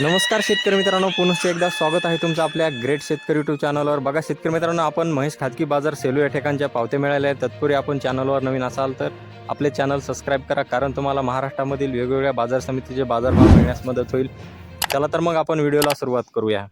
नमस्कार शेतकरी मित्रांनो पुनश्च एकदा स्वागत आहे तुमचं आपल्या ग्रेट शेतकरी यूट्यूब चॅनलवर. बघा शेतकरी मित्रांनो आपण महेश खाजगी बाजार सेलू या ठिकाणच्या पावत्या मिळाल्या आहेत. तत्पूर्वी आपण चॅनलवर नवीन असाल तर आपले चॅनल सबस्क्राईब करा कारण तुम्हाला महाराष्ट्रामधील वेगवेगळ्या बाजार समितीचे बाजारभाव मिळण्यास मदत होईल. चला तर मग आपण व्हिडिओला सुरुवात करूया.